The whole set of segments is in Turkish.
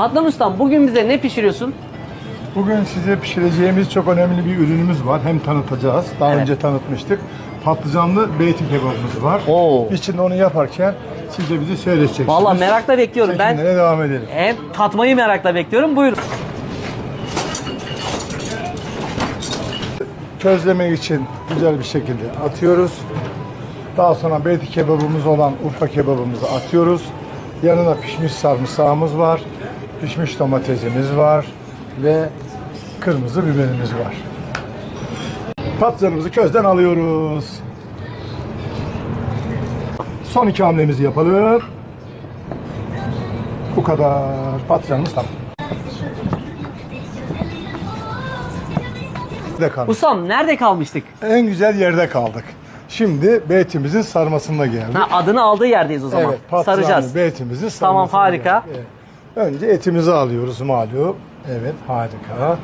Adnan Ustam bugün bize ne pişiriyorsun? Bugün size pişireceğimiz çok önemli bir ürünümüz var. Hem tanıtacağız. Daha Evet. önce tanıtmıştık. Patlıcanlı beyti kebabımız var. Oo. İçinde onu yaparken siz de bizi seyredeceksiniz. Vallahi merakla bekliyorum. Ben Çekimlere devam edelim. hem tatmayı merakla bekliyorum. Buyurun. Közlemek için güzel bir şekilde atıyoruz. Daha sonra beyti kebabımız olan Urfa kebabımızı atıyoruz. Yanına pişmiş sarımsağımız var. Pişmiş domatesimiz var. Ve kırmızı biberimiz var. Patlıcanımızı közden alıyoruz. Son iki hamlemizi yapalım. Bu kadar. Patlıcanımız tamam. De kalmış. Ustam nerede kalmıştık? En güzel yerde kaldık. Şimdi beytimizin sarmasına geldik. Ha, adını aldığı yerdeyiz o zaman. Evet, Saracağız. beytimizin sarmasına Tamam, harika. geldik. Evet. Önce etimizi alıyoruz malum. Evet harika.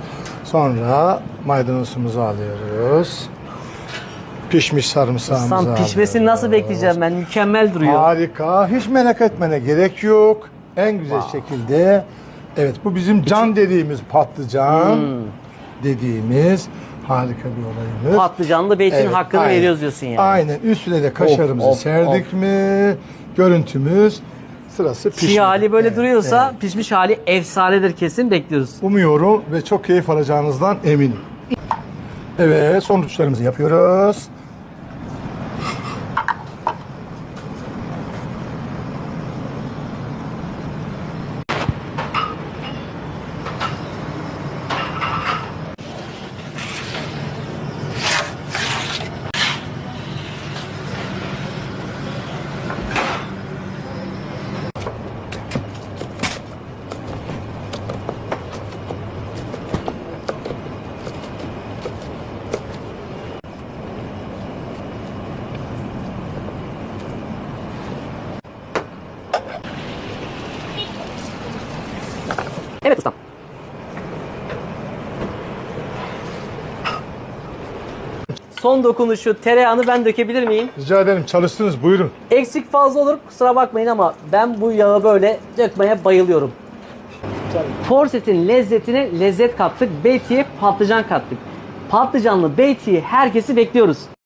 Sonra maydanozumuzu alıyoruz. Pişmiş sarımsağımızı Ustam pişmesini nasıl alıyoruz. bekleyeceğim ben? Mükemmel duruyor. Harika. Hiç merak etmene gerek yok. En güzel şekilde. Evet bu bizim can dediğimiz patlıcan Hmm. dediğimiz harika bir olayımız. Patlıcanlı beytin Evet, hakkını aynen. veriyoruz diyorsun yani. Aynen. Üstüne de kaşarımızı Of, of, serdik mi görüntümüz sırası pişmek. Çiğ hali böyle Evet, duruyorsa evet. pişmiş hali efsanedir kesin bekliyoruz. Umuyorum ve çok keyif alacağınızdan eminim. Evet son tuşlarımızı yapıyoruz. Evet ustam. Son dokunuşu tereyağını ben dökebilir miyim? Rica ederim çalıştınız buyurun. Eksik fazla olur kusura bakmayın ama ben bu yağı böyle dökmeye bayılıyorum. Forset'in lezzetine lezzet kattık. Beyti'ye patlıcan kattık. Patlıcanlı Beyti'yi herkesi bekliyoruz.